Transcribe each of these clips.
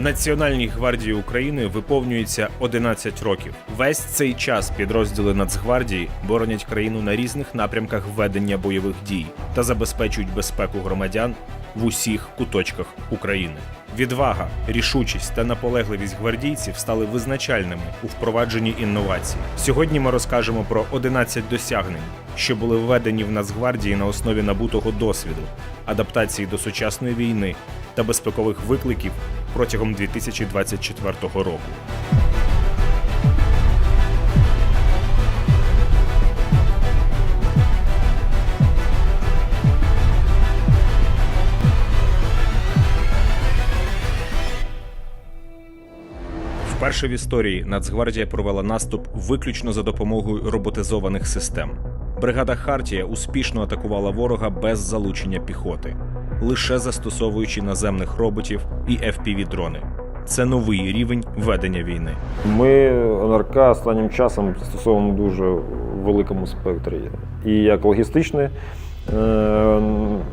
Національній гвардії України виповнюється 11 років. Весь цей час підрозділи Нацгвардії боронять країну на різних напрямках ведення бойових дій та забезпечують безпеку громадян в усіх куточках України. Відвага, рішучість та наполегливість гвардійців стали визначальними у впровадженні інновацій. Сьогодні ми розкажемо про 11 досягнень, що були введені в Нацгвардії на основі набутого досвіду, адаптації до сучасної війни та безпекових викликів протягом 2024 року. Вперше в історії Нацгвардія провела наступ виключно за допомогою роботизованих систем. Бригада Хартія успішно атакувала ворога без залучення піхоти, лише застосовуючи наземних роботів і FPV-дрони. Це новий рівень ведення війни. Ми НРК останнім часом застосовуємо дуже великому спектрі. І як логістичні е,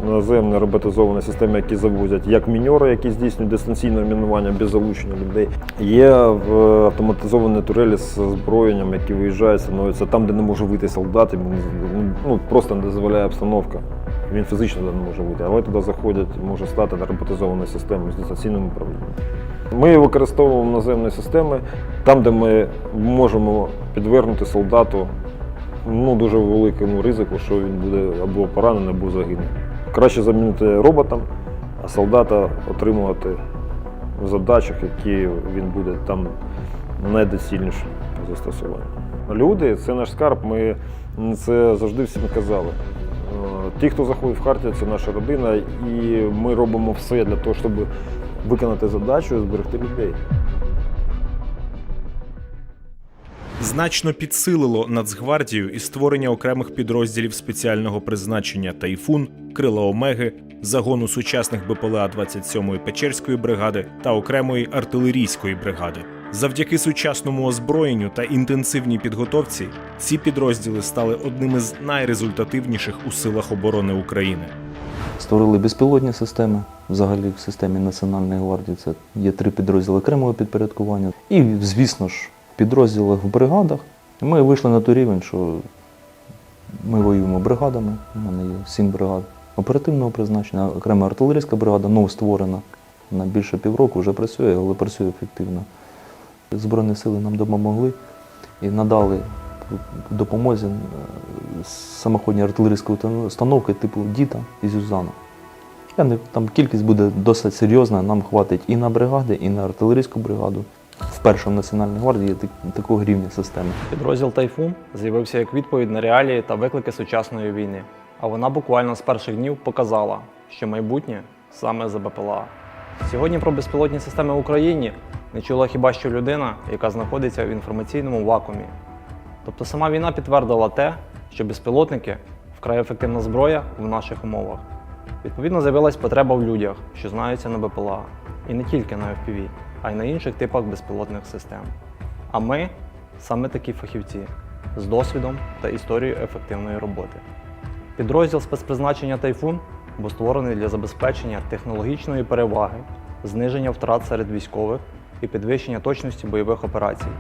наземні роботизовані системи, які завозять, як міньори, які здійснюють дистанційне мінування без залучення людей. Є в автоматизовані турелі з озброєнням, які виїжджають, становляться там, де не може вийти солдат, ну, просто не дозволяє обстановка. Він фізично не може вийти, але туди заходять, може стати роботизовані системи з дистанційним управлінням. Ми використовуємо наземні системи там, де ми можемо підвернути солдату ну, дуже великому ризику, що він буде або поранений, або загине. Краще замінити роботом, а солдата отримувати в задачах, які він буде там найдоцільніше по. Люди це наш скарб, ми це завжди всім казали. Е, Ті, хто заходить в Хартію, це наша родина, і ми робимо все для того, щоб виконати задачу і зберегти людей. Значно підсилило Нацгвардію і створення окремих підрозділів спеціального призначення Тайфун, Крила Омеги, загону сучасних БПЛА 27-ї Печерської бригади та окремої артилерійської бригади. Завдяки сучасному озброєнню та інтенсивній підготовці ці підрозділи стали одними з найрезультативніших у силах оборони України. Створили безпілотні системи. Взагалі в системі Національної гвардії це є три підрозділи окремого підпорядкування. І, звісно ж, підрозділах в бригадах ми вийшли на той рівень, що ми воюємо бригадами. У мене є сім бригад оперативного призначення, окрема артилерійська бригада, новостворена. На більше півроку вже працює, але працює ефективно. Збройні сили нам допомогли і надали допомозі е, самоходні артилерійські установки типу Діта і Зюзана. Там кількість буде досить серйозна, нам хватить і на бригади, і на артилерійську бригаду. В Національній гвардії такого рівня системи. Підрозділ Тайфун з'явився як відповідь на реалії та виклики сучасної війни. А вона буквально з перших днів показала, що майбутнє саме за БПЛА. Сьогодні про безпілотні системи в Україні не чула хіба що людина, яка знаходиться в інформаційному вакуумі. Тобто сама війна підтвердила те, що безпілотники вкрай ефективна зброя в наших умовах. Відповідно, з'явилась потреба в людях, що знаються на БПЛА, і не тільки на FPV, а й на інших типах безпілотних систем. А ми саме такі фахівці з досвідом та історією ефективної роботи. Підрозділ спецпризначення Тайфун був створений для забезпечення технологічної переваги, зниження втрат серед військових і підвищення точності бойових операцій.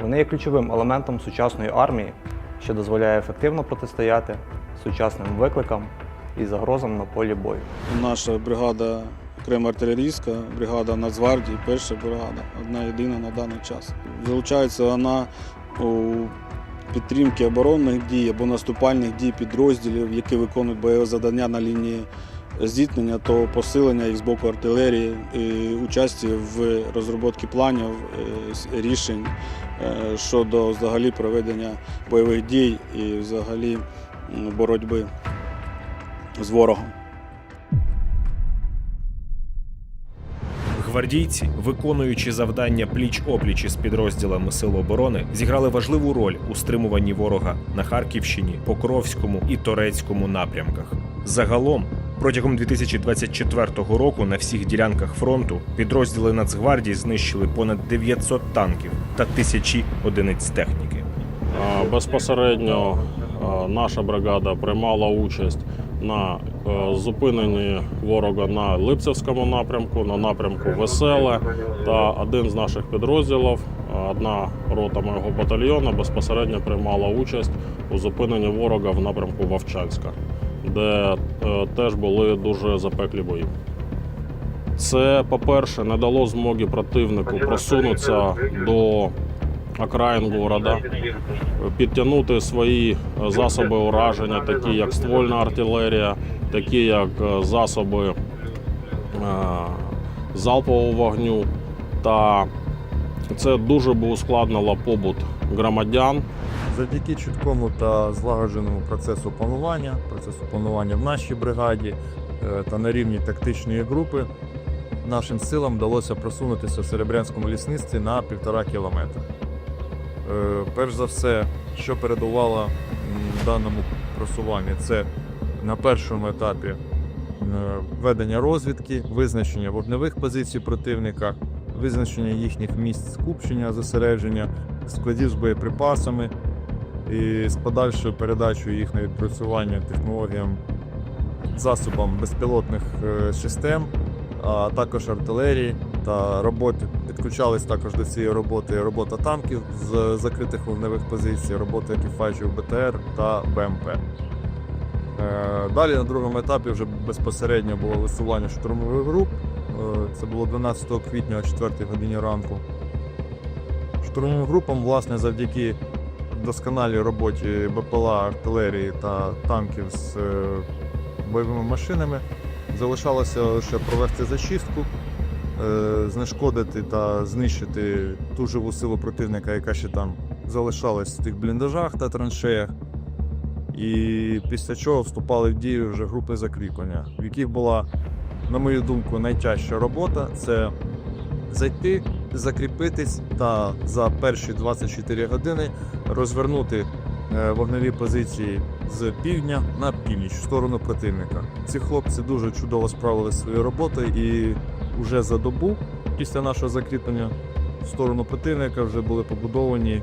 Вони є ключовим елементом сучасної армії, що дозволяє ефективно протистояти сучасним викликам і загрозам на полі бою. Наша бригада окрема артилерійська, бригада Нацгвардії, перша бригада, одна єдина на даний час. Залучається вона у підтримки оборонних дій або наступальних дій підрозділів, які виконують бойове завдання на лінії зіткнення, то посилення їх з боку артилерії, і участі в розробці планів, е, рішень е, щодо взагалі проведення бойових дій і взагалі боротьби з ворогом. Гвардійці, виконуючи завдання пліч-опліч із підрозділами Сил оборони, зіграли важливу роль у стримуванні ворога на Харківщині, Покровському і Торецькому напрямках. Загалом, протягом 2024 року на всіх ділянках фронту підрозділи Нацгвардії знищили понад 900 танків та тисячі одиниць техніки. Безпосередньо наша бригада приймала участь на е, зупиненні ворога на Липцевському напрямку, на напрямку Веселе та один з наших підрозділів, е, одна рота мого батальйону безпосередньо приймала участь у зупиненні ворога в напрямку Вовчанська, де е, теж були дуже запеклі бої. Це, по-перше, не дало змоги противнику просунутися до окраїн города, підтягнути свої е, засоби ураження, такі як ствольна артилерія, такі як е, засоби е, залпового вогню. Та це дуже би ускладнило побут громадян Завдяки чіткому та злагодженому процесу планування, процесу планування в нашій бригаді та на рівні тактичної групи нашим силам вдалося просунутися в Серебрянському лісництві на півтора кілометра. Е, Перш за все, що передувало даному просуванню, це на першому етапі е, ведення розвідки, визначення вогневих позицій противника, визначення їхніх місць скупчення, зосередження, складів з боєприпасами і з подальшою передачею їх на відпрацювання технологіям засобам безпілотних е, систем, а також артилерії та роботи. Підключались також до цієї роботи робота танків з закритих вогневих позицій, робота екіпажів БТР та БМП. Е, Далі на другому етапі вже безпосередньо було висування штурмових груп. Е, Це було 12 квітня о 4 годині ранку. Штурмовим групам, власне, завдяки досконалій роботі БПЛА, артилерії та танків з е, бойовими машинами залишалося лише провести зачистку, знешкодити та знищити ту живу силу противника, яка ще там залишалась в тих бліндажах та траншеях. І після чого вступали в дію вже групи закріплення, в яких була, на мою думку, найтяжча робота це зайти, закріпитись та за перші 24 години розвернути е, вогневі позиції з півдня на північ в сторону противника. Ці хлопці дуже чудово справили свою роботу і вже за добу після нашого закріплення в сторону противника вже були побудовані е,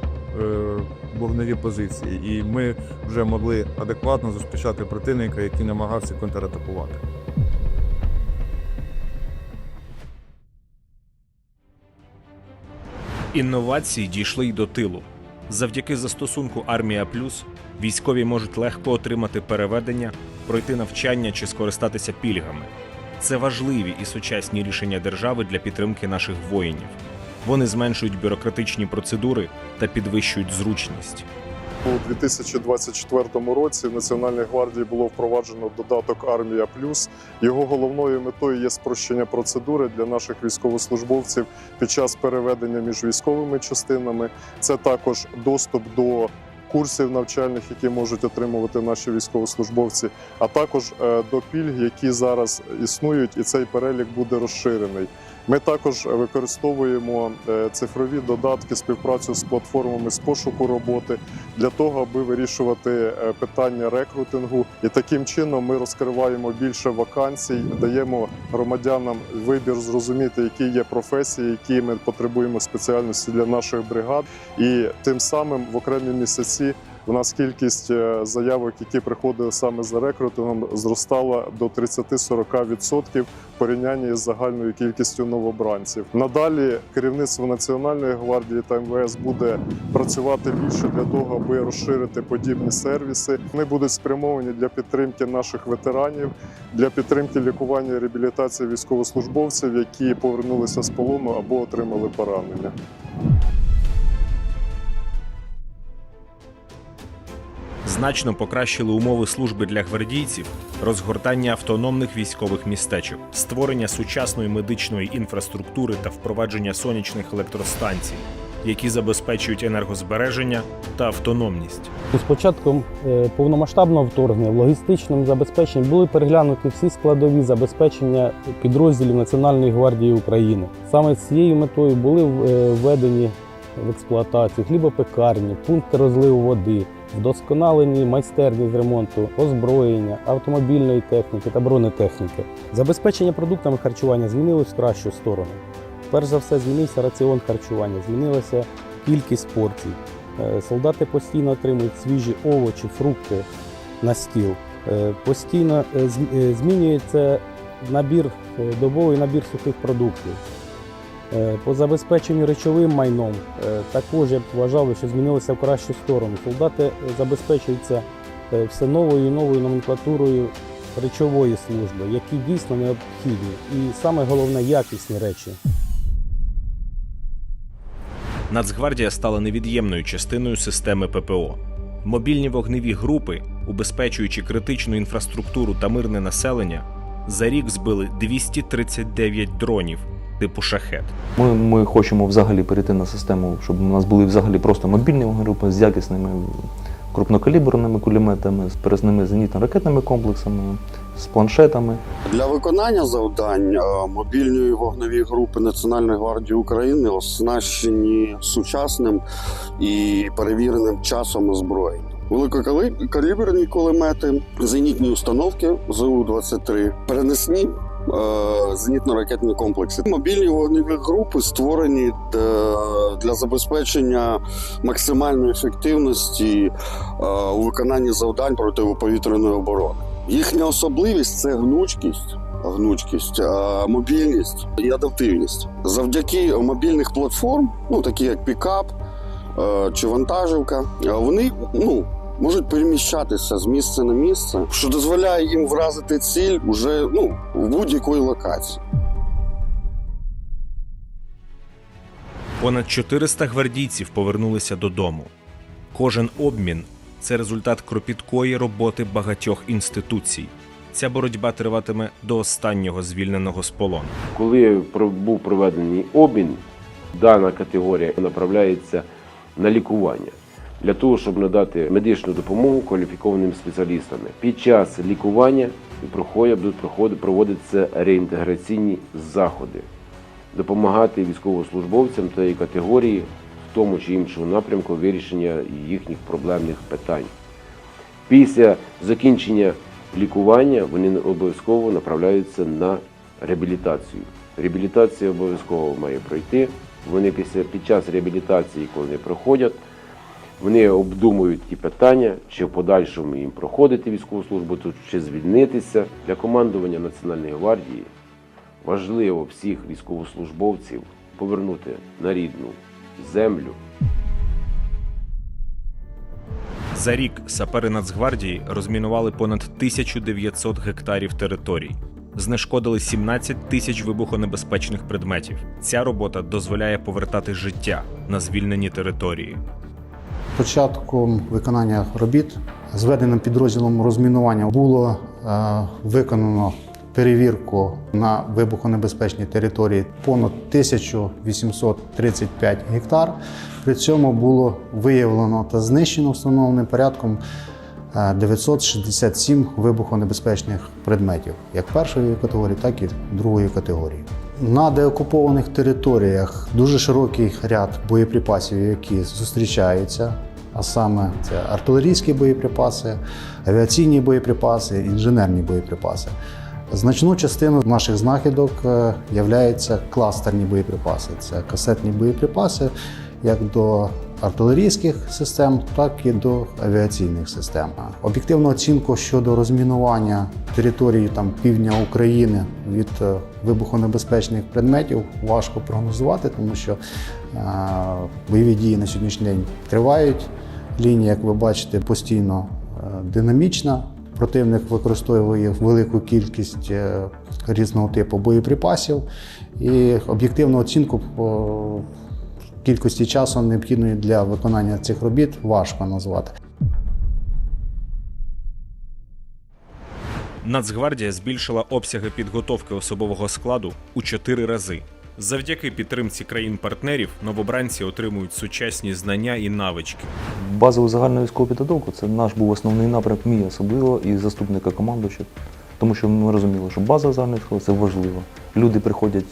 вогневі позиції, і ми вже могли адекватно зустрічати противника, який намагався контратакувати. Інновації дійшли й до тилу. Завдяки застосунку Армія Плюс військові можуть легко отримати переведення, пройти навчання чи скористатися пільгами. Це важливі і сучасні рішення держави для підтримки наших воїнів. Вони зменшують бюрократичні процедури та підвищують зручність. У 2024 році в Національній гвардії було впроваджено додаток Армія Плюс. Його головною метою є спрощення процедури для наших військовослужбовців під час переведення між військовими частинами. Це також доступ до курсів навчальних, які можуть отримувати наші військовослужбовці, а також е, до пільг, які зараз існують, і цей перелік буде розширений. Ми також використовуємо е, цифрові додатки, співпрацю з платформами з пошуку роботи для того, аби вирішувати е, питання рекрутингу. І таким чином ми розкриваємо більше вакансій, даємо громадянам вибір зрозуміти, які є професії, які ми потребуємо спеціальності для наших бригад. І тим самим в окремі місяці. У нас кількість е, заявок, які приходили саме за рекрутингом, зростала до 30-40% в порівнянні з загальною кількістю новобранців. Надалі керівництво Національної гвардії та МВС буде працювати більше для того, аби розширити подібні сервіси. Вони будуть спрямовані для підтримки наших ветеранів, для підтримки лікування і реабілітації військовослужбовців, які повернулися з полону або отримали поранення. Значно покращили умови служби для гвардійців, розгортання автономних військових містечок, створення сучасної медичної інфраструктури та впровадження сонячних електростанцій, які забезпечують енергозбереження та автономність. З початком е, повномасштабного вторгнення в логістичному забезпеченні були переглянуті всі складові забезпечення підрозділів Національної гвардії України. Саме з цією метою були е, введені в експлуатацію хлібопекарні, пункти розливу води, вдосконалені майстерні з ремонту, озброєння, автомобільної техніки та бронетехніки. Забезпечення продуктами харчування змінилось в кращу сторону. Перш за все, змінився раціон харчування, змінилася кількість порцій. Е, Солдати постійно отримують свіжі овочі, фрукти на стіл. Е, Постійно е, зм- змінюється набір, добовий набір сухих продуктів. Е, По забезпеченню речовим майном е, також я б вважав, що змінилося в кращу сторону. Солдати забезпечуються е, все новою і новою номенклатурою речової служби, які дійсно необхідні. І саме головне якісні речі. Нацгвардія стала невід'ємною частиною системи ППО. Мобільні вогневі групи, убезпечуючи критичну інфраструктуру та мирне населення, за рік збили 239 дронів типу шахет. Ми, ми хочемо взагалі перейти на систему, щоб у нас були взагалі просто мобільні групи з якісними крупнокаліберними кулеметами, з пересними зенітно-ракетними комплексами, з планшетами. Для виконання завдань мобільні вогневі групи Національної гвардії України оснащені сучасним і перевіреним часом озброєння. Великокаліберні кулемети, зенітні установки ЗУ-23, перенесні зенітно-ракетні комплекси. Мобільні вогневі групи створені е, для забезпечення максимальної ефективності е, у виконанні завдань протиповітряної оборони. Їхня особливість це гнучкість. Гнучкість, е, мобільність і адаптивність завдяки мобільних платформ, ну такі як пікап е, чи вантажівка, е, вони ну можуть переміщатися з місця на місце, що дозволяє їм вразити ціль уже ну в будь-якої локації. Понад 400 гвардійців повернулися додому. Кожен обмін це результат кропіткої роботи багатьох інституцій. Ця боротьба триватиме до останнього звільненого з полону. Коли про- був проведений обмін, дана категорія направляється на лікування для того, щоб надати медичну допомогу кваліфікованим спеціалістам. Під час лікування будуть проводитися реінтеграційні заходи, допомагати військовослужбовцям тієї категорії в тому чи іншому напрямку вирішення їхніх проблемних питань. Після закінчення лікування вони обов'язково направляються на реабілітацію. Реабілітація обов'язково має пройти. Вони після під час реабілітації, коли вони проходять, вони обдумують ті питання, чи в подальшому їм проходити військову службу, чи звільнитися. Для командування Національної гвардії важливо всіх військовослужбовців повернути на рідну землю. За рік сапери Нацгвардії розмінували понад 1900 гектарів територій, знешкодили 17 тисяч вибухонебезпечних предметів. Ця робота дозволяє повертати життя на звільнені території. Початком виконання робіт зведеним підрозділом розмінування було е, виконано перевірку на вибухонебезпечній території понад 1835 гектар. При цьому було виявлено та знищено встановленим порядком е, 967 вибухонебезпечних предметів, як першої категорії, так і другої категорії. На деокупованих територіях дуже широкий ряд боєприпасів, які зустрічаються, а саме це артилерійські боєприпаси, авіаційні боєприпаси, інженерні боєприпаси. Значну частину наших знахідок е, являються кластерні боєприпаси. Це касетні боєприпаси як до артилерійських систем, так і до авіаційних систем. Об'єктивну оцінку щодо розмінування території там, півдня України від е, вибухонебезпечних предметів важко прогнозувати, тому що е, бойові дії на сьогоднішній день тривають. Лінія, як ви бачите, постійно е, динамічна. Противник використовує велику кількість е, різного типу боєприпасів і об'єктивну оцінку по кількості часу необхідної для виконання цих робіт важко назвати. Нацгвардія збільшила обсяги підготовки особового складу у чотири рази. Завдяки підтримці країн-партнерів новобранці отримують сучасні знання і навички. Базову загальну військову підготовку це наш був основний напрямок мій особливо і заступника командувача. Тому що ми розуміли, що база загальної військової це важливо. Люди приходять,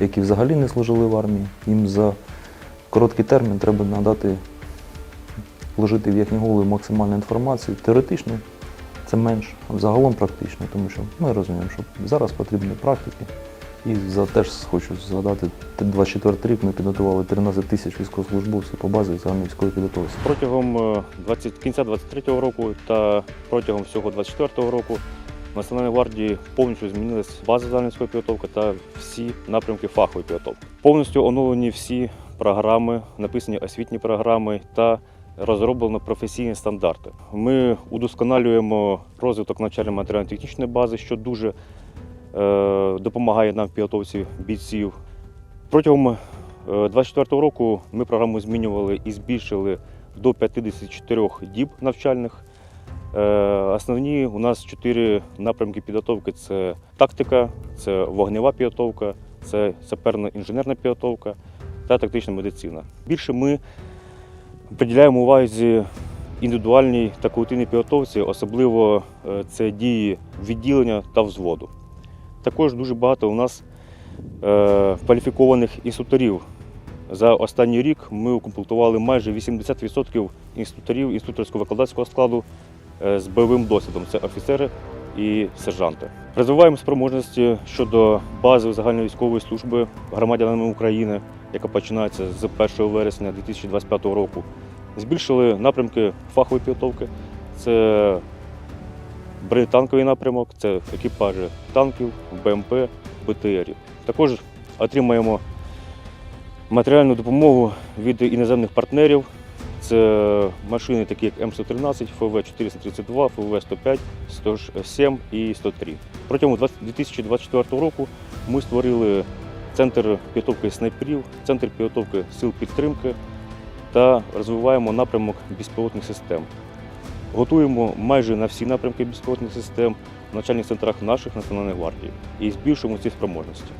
які взагалі не служили в армії, їм за короткий термін треба надати, вложити в їхні голови максимальну інформацію. Теоретично це менш, а загалом практично, тому що ми розуміємо, що зараз потрібні практики І за теж хочу згадати, 24 рік ми підготували 13 тисяч військовослужбовців по базі загальної військової підготовки. Протягом е, 20, кінця 23-го року та протягом всього 24-го року в Національній гвардії повністю змінилась база загальної підготовки та всі напрямки фахової підготовки. Повністю оновлені всі програми, написані освітні програми та розроблено професійні стандарти. Ми удосконалюємо розвиток навчально матеріально-технічної бази, що дуже е, допомагає нам в підготовці бійців. Протягом е, 24 року ми програму змінювали і збільшили до 54 діб навчальних. Е, Основні у нас чотири напрямки підготовки: це тактика, це вогнева підготовка, це саперно-інженерна підготовка та тактична медицина. Більше ми приділяємо увазі індивідуальній та колективній підготовці, особливо е, це дії відділення та взводу. Також дуже багато у нас е, кваліфікованих інструкторів. За останній рік ми укомплектували майже 80% інструкторів інструкторсько-викладацького складу е, з бойовим досвідом. Це офіцери і сержанти. Розвиваємо спроможності щодо бази загальної військової служби громадянами України, яка починається з 1 вересня 2025 року. Збільшили напрямки фахової підготовки. Це бронетанковий напрямок, це екіпажі танків, БМП, БТРів. Також отримаємо матеріальну допомогу від іноземних партнерів. Це машини, такі як М113, ФВ-432, ФВ-105, 107 і 103. Протягом 2024 року ми створили центр підготовки снайперів, центр підготовки сил підтримки та розвиваємо напрямок безпілотних систем. Готуємо майже на всі напрямки безпілотних систем в навчальних центрах наших Національної гвардії і збільшуємо ці спроможності.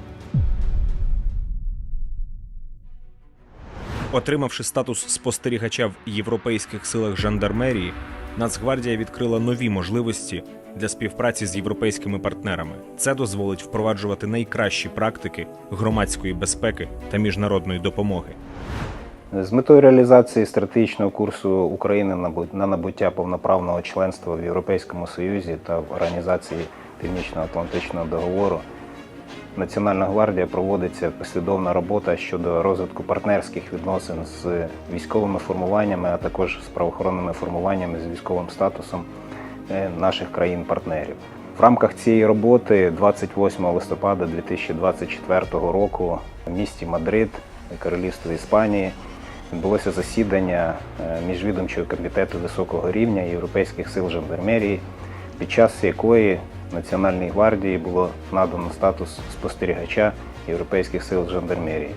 Отримавши статус спостерігача в європейських силах жандармерії, Нацгвардія відкрила нові можливості для співпраці з європейськими партнерами. Це дозволить впроваджувати найкращі практики громадської безпеки та міжнародної допомоги. З метою реалізації стратегічного курсу України на бу- на набуття повноправного членства в Європейському Союзі та в Організації Північно-Атлантичного договору Національна гвардія проводиться послідовна робота щодо розвитку партнерських відносин з військовими формуваннями, а також з правоохоронними формуваннями з військовим статусом е, наших країн-партнерів. В рамках цієї роботи 28 листопада 2024 року в місті Мадрид, Королівство Іспанії, відбулося засідання е, міжвідомчого комітету високого рівня Європейських сил жандармерії, під час якої Національній гвардії було надано статус спостерігача Європейських сил жандармерії.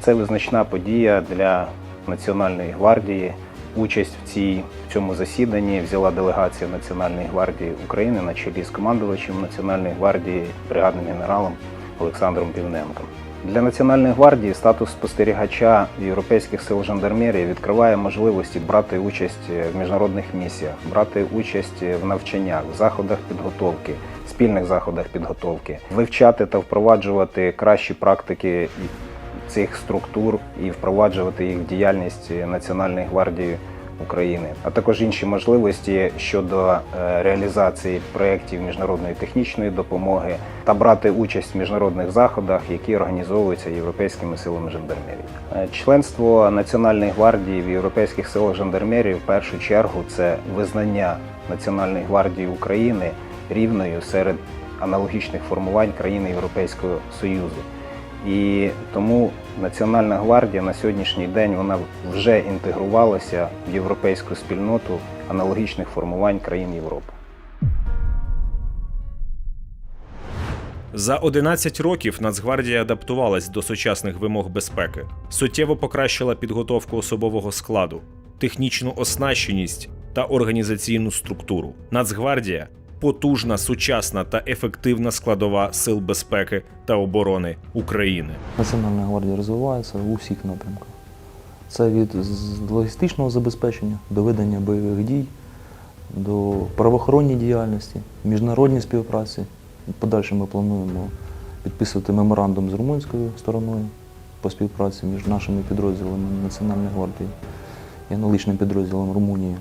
Це визначна подія для Національної гвардії. Участь в цій в цьому засіданні взяла делегація Національної гвардії України на чолі з командувачем Національної гвардії бригадним генералом Олександром Півненком. Для Національної гвардії статус спостерігача Європейських сил жандармерії відкриває можливості брати участь в міжнародних місіях, брати участь в навчаннях, в заходах підготовки, спільних заходах підготовки, вивчати та впроваджувати кращі практики цих структур і впроваджувати їх в діяльність Національної гвардії України, а також інші можливості щодо е, реалізації проєктів міжнародної технічної допомоги та брати участь в міжнародних заходах, які організовуються європейськими силами жандармерії. Е, Членство Національної гвардії в європейських силах жандармерії в першу чергу це визнання Національної гвардії України рівною серед аналогічних формувань країн Європейського Союзу. І тому Національна гвардія на сьогоднішній день вона вже інтегрувалася в європейську спільноту аналогічних формувань країн Європи. За 11 років Нацгвардія адаптувалась до сучасних вимог безпеки, суттєво покращила підготовку особового складу, технічну оснащеність та організаційну структуру. Нацгвардія потужна, сучасна та ефективна складова сил безпеки та оборони України. Національна гвардія розвивається у всіх напрямках. Це від логістичного забезпечення до ведення бойових дій, до правоохоронної діяльності, міжнародній співпраці. Подальше ми плануємо підписувати меморандум з румунською стороною по співпраці між нашими підрозділами Національної гвардії і аналогічним підрозділом Румунії.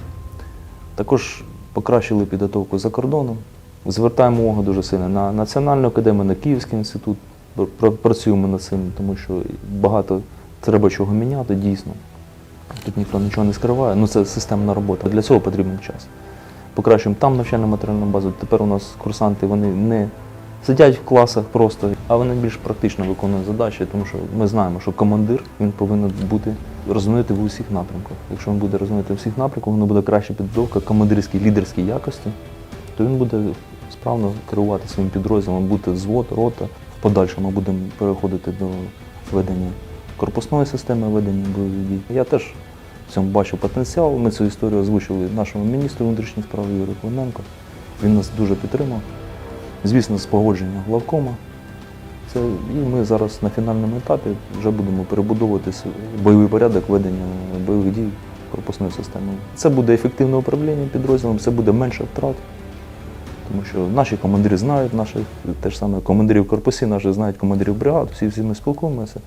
Також покращили підготовку за кордоном. Звертаємо увагу дуже сильно на Національну академію, на Київський інститут Пр- пр- Працюємо над цим, тому що багато треба чого міняти, дійсно. Тут ніхто нічого не скриває. Ну це системна робота. Для цього потрібен час. Покращуємо там навчальну матеріальну базу. Тепер у нас курсанти вони не сидять в класах просто, а вони більш практично виконують задачі, тому що ми знаємо, що командир він повинен бути розвинути в усіх напрямках. Якщо він буде розвинути в усіх напрямках, воно буде краща підготовка командирській лідерській якості, то він буде справно керувати своїм підрозділом, бути взвод, рота. В подальшому будемо переходити до ведення корпусної системи ведення бойових дій. Я теж в цьому бачу потенціал. Ми цю історію озвучили нашому міністру внутрішніх справ Юрію Клименко. Він нас дуже підтримав. Звісно, з погодження главкома. Це, і ми зараз на фінальному етапі вже будемо перебудовувати бойовий порядок ведення бойових дій корпусної системи. Це буде ефективне управління підрозділом, це буде менше втрат. Тому що наші командири знають наших, те ж саме командирів корпусів, наші знають командирів бригад, всі всі ми спілкуємося.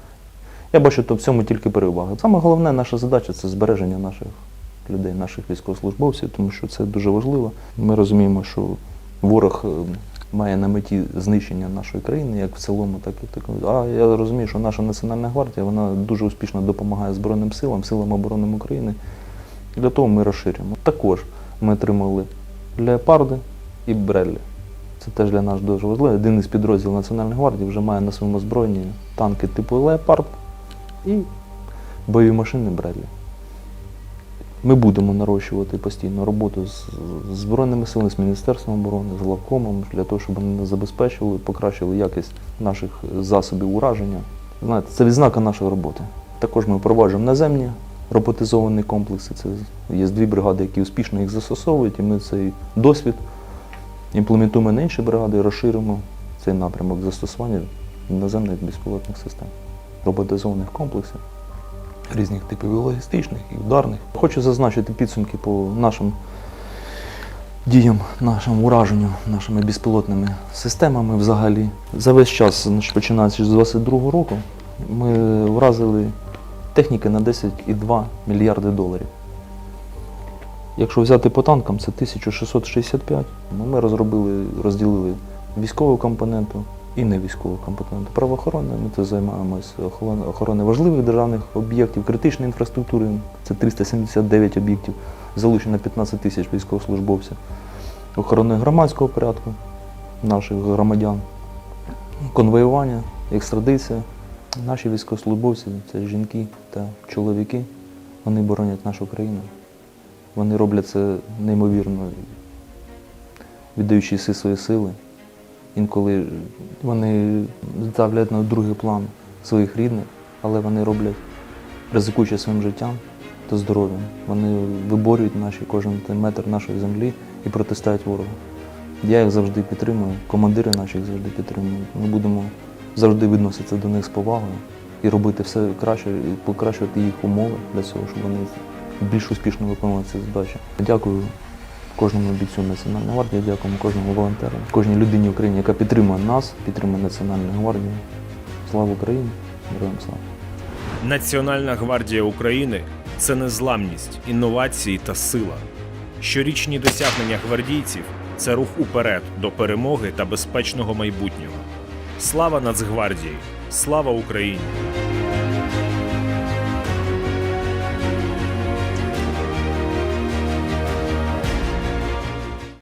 Я бачу то в цьому тільки переваги. Саме головне наша задача це збереження наших людей, наших військовослужбовців, тому що це дуже важливо. Ми розуміємо, що ворог е, має на меті знищення нашої країни, як в цілому, так і в такому. А я розумію, що наша національна гвардія вона дуже успішно допомагає Збройним силам, силам оборони України. І для того ми розширюємо. Також ми отримали леопарди і бреллі. Це теж для нас дуже важливо. Один із підрозділів Національної гвардії вже має на своєму озброєнні танки типу Леопард і бойові машини Бредлі. Ми будемо нарощувати постійно роботу з Збройними силами, з Міністерством оборони, з главкомом, для того, щоб вони забезпечили, покращили якість наших засобів ураження. Знаєте, це відзнака нашої роботи. Також ми впроваджуємо наземні роботизовані комплекси. Це є дві бригади, які успішно їх застосовують, і ми цей досвід імплементуємо на інші бригади розширимо цей напрямок застосування наземних безпілотних систем, роботизованих комплексів різних типів і логістичних і ударних. Хочу зазначити підсумки по нашим діям, нашому ураженню, нашими безпілотними системами взагалі. За весь час, починаючи з 22 року, ми вразили техніки на 10,2 мільярди доларів. Якщо взяти по танкам, це 1665. Ну, Ми розробили, розділили військову компоненту і не військову компоненту. Правоохоронне, ми це займаємося охорон- охороною важливих державних об'єктів, критичної інфраструктури. Це 379 об'єктів, залучено 15 тисяч військовослужбовців. Охороною громадського порядку наших громадян, конвоювання, екстрадиція. Наші військовослужбовці це жінки та чоловіки. Вони боронять нашу країну. Вони роблять це неймовірно, віддаючи всі свої сили. Інколи вони ставлять на другий план своїх рідних, але вони роблять, ризикуючи своїм життям та здоров'ям. Вони виборюють наші кожен метр нашої землі і протистоять ворогу. Я їх завжди підтримую, командири наші їх завжди підтримують. Ми будемо завжди відноситися до них з повагою і робити все краще, і покращувати їх умови для цього, щоб вони більш успішно виконували ці задачі. Дякую кожному бійцю Національної гвардії, дякуємо кожному волонтеру, кожній людині в Україні, яка підтримує нас, підтримує Національну гвардію. Слава Україні! Героям слава! Національна гвардія України це незламність, інновації та сила. Щорічні досягнення гвардійців це рух уперед до перемоги та безпечного майбутнього. Слава Нацгвардії! Слава Україні!